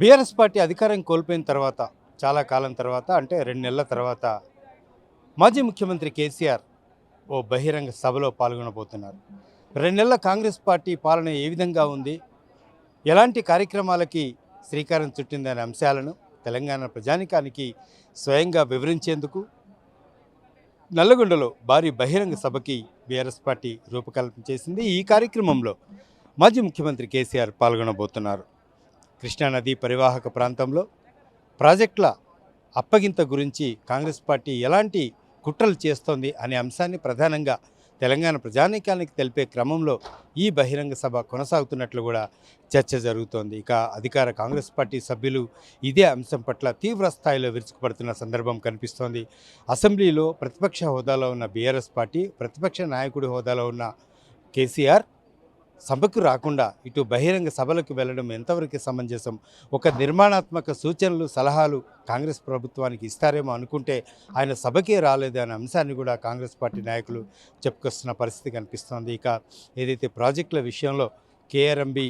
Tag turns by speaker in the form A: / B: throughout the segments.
A: BRS party అధికారం కోల్పోయిన తర్వాత చాలా కాలం తర్వాత అంటే రెండు నెలల తర్వాత మాజీ ముఖ్యమంత్రి కేసీఆర్ ఓ బహిరంగ సభలో పాల్గొనబోతున్నారు. రెండు నెలల కాంగ్రెస్ పార్టీ పాలన ఏ విధంగా ఉంది? ఎలాంటి కార్యక్రమాలకి శ్రీకారం చుట్టిందనే అంశాలను తెలంగాణ ప్రజానికానికి స్వయంగా వివరించేందుకు నల్లగొండలో భారీ బహిరంగ సభకి బీఆర్ఎస్ పార్టీ రూపకల్పన చేసింది. ఈ కార్యక్రమంలో మాజీ ముఖ్యమంత్రి కేసీఆర్ పాల్గొనబోతున్నారు. కృష్ణానది పరివాహక ప్రాంతంలో ప్రాజెక్టుల అప్పగింత గురించి కాంగ్రెస్ పార్టీ ఎలాంటి కుట్రలు చేస్తోంది అనే అంశాన్ని ప్రధానంగా తెలంగాణ ప్రజానీకానికి తెలిపే క్రమంలో ఈ బహిరంగ సభ కొనసాగుతున్నట్లు కూడా చర్చ జరుగుతోంది. ఇక అధికార కాంగ్రెస్ పార్టీ సభ్యులు ఇదే అంశం పట్ల తీవ్ర స్థాయిలో విరుచుకుపడుతున్న సందర్భం కనిపిస్తోంది. అసెంబ్లీలో ప్రతిపక్ష హోదాలో ఉన్న బీఆర్ఎస్ పార్టీ ప్రతిపక్ష నాయకుడి హోదాలో ఉన్న కేసీఆర్ సభకు రాకుండా ఇటు బహిరంగ సభలకు వెళ్ళడం ఎంతవరకు సమంజసం? ఒక నిర్మాణాత్మక సూచనలు సలహాలు కాంగ్రెస్ ప్రభుత్వానికి ఇస్తారేమో అనుకుంటే ఆయన సభకే రాలేదు అనే అంశాన్ని కూడా కాంగ్రెస్ పార్టీ నాయకులు చెప్పుకొస్తున్న పరిస్థితి కనిపిస్తోంది. ఇక ఏదైతే ప్రాజెక్టుల విషయంలో కేఆర్ఎంబి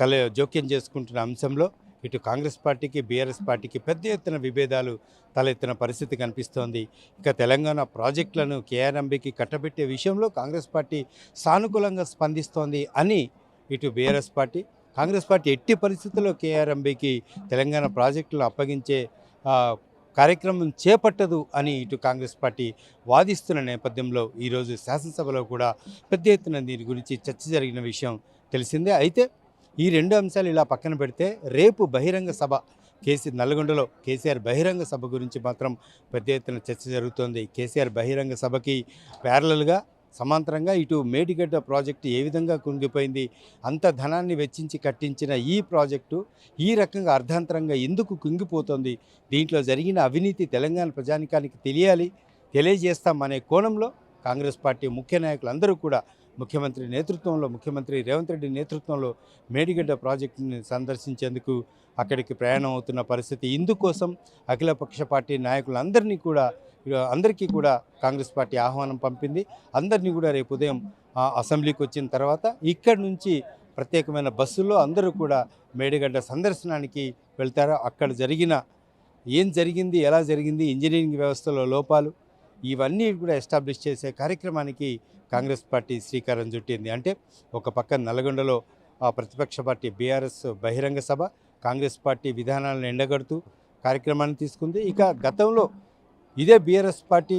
A: కల జోక్యం చేసుకుంటున్న అంశంలో ఇటు కాంగ్రెస్ పార్టీకి బీఆర్ఎస్ పార్టీకి పెద్ద ఎత్తున విభేదాలు తలెత్తిన పరిస్థితి కనిపిస్తోంది. ఇక తెలంగాణ ప్రాజెక్టులను కేఆర్ఎంబికి కట్టబెట్టే విషయంలో కాంగ్రెస్ పార్టీ సానుకూలంగా స్పందిస్తోంది అని ఇటు బీఆర్ఎస్ పార్టీ కాంగ్రెస్ పార్టీ ఎట్టి పరిస్థితుల్లో కేఆర్ఎంబికి తెలంగాణ ప్రాజెక్టులను అప్పగించే కార్యక్రమం చేపట్టదు అని ఇటు కాంగ్రెస్ పార్టీ వాదిస్తున్న నేపథ్యంలో ఈరోజు శాసనసభలో కూడా పెద్ద ఎత్తున దీని గురించి చర్చ జరిగిన విషయం తెలిసిందే. అయితే ఈ రెండు అంశాలు ఇలా పక్కన పెడితే రేపు బహిరంగ సభ కేసీ నల్గొండలో కేసీఆర్ బహిరంగ సభ గురించి మాత్రం పెద్ద ఎత్తున చర్చ జరుగుతోంది. కేసీఆర్ బహిరంగ సభకి ప్యారలల్గా సమాంతరంగా ఇటు మేడిగడ్డ ప్రాజెక్టు ఏ విధంగా కుంగిపోయింది అంత ధనాన్ని వెచ్చించి కట్టించిన ఈ ప్రాజెక్టు ఈ రకంగా అర్ధాంతరంగా ఎందుకు కుంగిపోతుంది దీంట్లో జరిగిన అవినీతి తెలంగాణ ప్రజానికానికి తెలియాలి తెలియజేస్తాం అనే కోణంలో కాంగ్రెస్ పార్టీ ముఖ్య నాయకులు అందరూ కూడా ముఖ్యమంత్రి నేతృత్వంలో ముఖ్యమంత్రి రేవంత్ రెడ్డి నేతృత్వంలో మేడిగడ్డ ప్రాజెక్టుని సందర్శించేందుకు అక్కడికి ప్రయాణం అవుతున్న పరిస్థితి. ఇందుకోసం అఖిలపక్ష పార్టీ నాయకులందరినీ కూడా అందరికీ కూడా కాంగ్రెస్ పార్టీ ఆహ్వానం పంపింది. అందరినీ కూడా రేపు ఉదయం అసెంబ్లీకి వచ్చిన తర్వాత ఇక్కడి నుంచి ప్రత్యేకమైన బస్సుల్లో అందరూ కూడా మేడిగడ్డ సందర్శనానికి వెళ్తారు? అక్కడ జరిగిన ఏం జరిగింది? ఎలా జరిగింది? ఇంజనీరింగ్ వ్యవస్థలో లోపాలు ఇవన్నీ కూడా ఎస్టాబ్లిష్ చేసే కార్యక్రమానికి కాంగ్రెస్ పార్టీ శ్రీకారం చుట్టింది. అంటే ఒక పక్క నల్గొండలో ఆ ప్రతిపక్ష పార్టీ బీఆర్ఎస్ బహిరంగ సభ కాంగ్రెస్ పార్టీ విధానాలను ఎండగడుతూ కార్యక్రమాన్ని తీసుకుంది. ఇక గతంలో ఇదే బీఆర్ఎస్ పార్టీ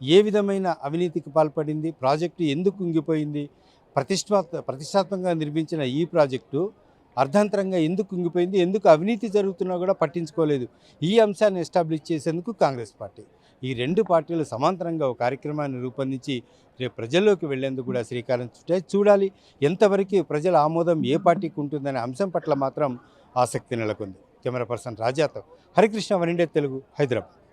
A: ఏ విధమైన అవినీతికి పాల్పడింది ప్రాజెక్టు ఎందుకు కుంగిపోయింది ప్రతిష్టాత్మ ప్రతిష్టాత్మకంగా నిర్మించిన ఈ ప్రాజెక్టు అర్ధాంతరంగా ఎందుకు కుంగిపోయింది ఎందుకు అవినీతి జరుగుతున్నా కూడా పట్టించుకోలేదు. ఈ అంశాన్ని ఎస్టాబ్లిష్ చేసేందుకు కాంగ్రెస్ పార్టీ ఈ రెండు పార్టీలు సమాంతరంగా ఒక కార్యక్రమాన్ని రూపొందించి రేపు ప్రజల్లోకి వెళ్ళేందుకు కూడా శ్రీకారం చుట్టాయి చూడాలి. ఎంతవరకు ప్రజల ఆమోదం ఏ పార్టీకి ఉంటుందనే అంశం పట్ల మాత్రం ఆసక్తి నెలకొంది. కెమెరా పర్సన్ రాజాతో హరికృష్ణ వనిండే తెలుగు హైదరాబాద్.